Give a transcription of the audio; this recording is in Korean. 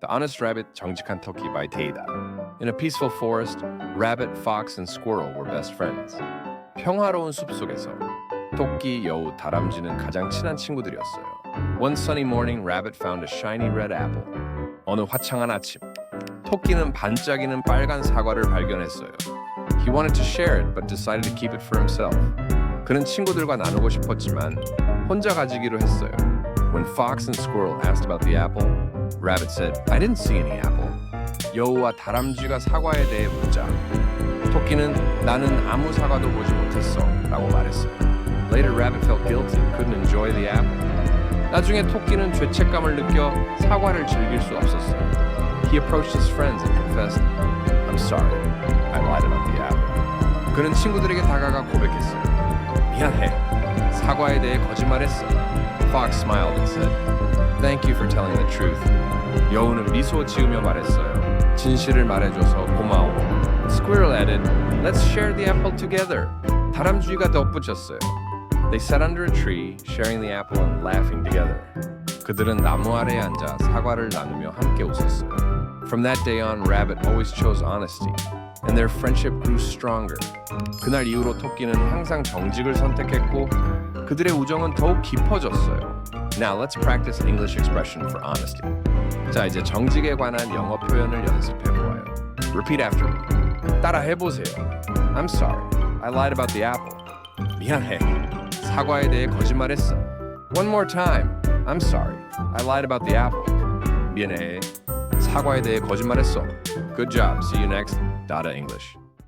The Honest Rabbit, 정직한 토끼 by 데이다. In a peaceful forest, rabbit, fox, and squirrel were best friends. 평화로운 숲 속에서 토끼, 여우, 다람쥐는 가장 친한 친구들이었어요. One sunny morning, rabbit found a shiny red apple. 어느 화창한 아침, 토끼는 반짝이는 빨간 사과를 발견했어요. He wanted to share it, but decided to keep it for himself. 그는 친구들과 나누고 싶었지만 혼자 가지기로 했어요. When fox and squirrel asked about the apple, rabbit said, "I didn't see any apple." 여우와 다람쥐가 사과에 대해 묻자 토끼는 나는 아무 사과도 보지 못했어 라고 말했어요. Later, rabbit felt guilty and couldn't enjoy the apple. 나중에 토끼는 죄책감을 느껴 사과를 즐길 수 없었어요. He approached his friends and confessed, "I'm sorry, I lied about the apple." 그는 친구들에게 다가가 고백했어요. 미안해, 사과에 대해 거짓말했어. Fox smiled and said, "Thank you for telling the truth." 여우는 미소 지으며 말했어요. 진실을 말해줘서 고마워. Squirrel added, "Let's share the apple together." 다람쥐가 덧붙였어요. They sat under a tree, sharing the apple and laughing together. 그들은 나무 아래에 앉아 사과를 나누며 함께 웃었어요. From that day on, Rabbit always chose honesty, and their friendship grew stronger. 그날 이후로 토끼는 항상 정직을 선택했고 그들의 우정은 더욱 깊어졌어요. Now let's practice English expression for honesty. 자, 이제 정직에 관한 영어 표현을 연습해 보아요. Repeat after me. 따라 해보세요. I'm sorry. I lied about the apple. 미안해. 사과에 대해 거짓말했어. One more time. I'm sorry. I lied about the apple. 미안해. 사과에 대해 거짓말했어. Good job. See you next. Dada English.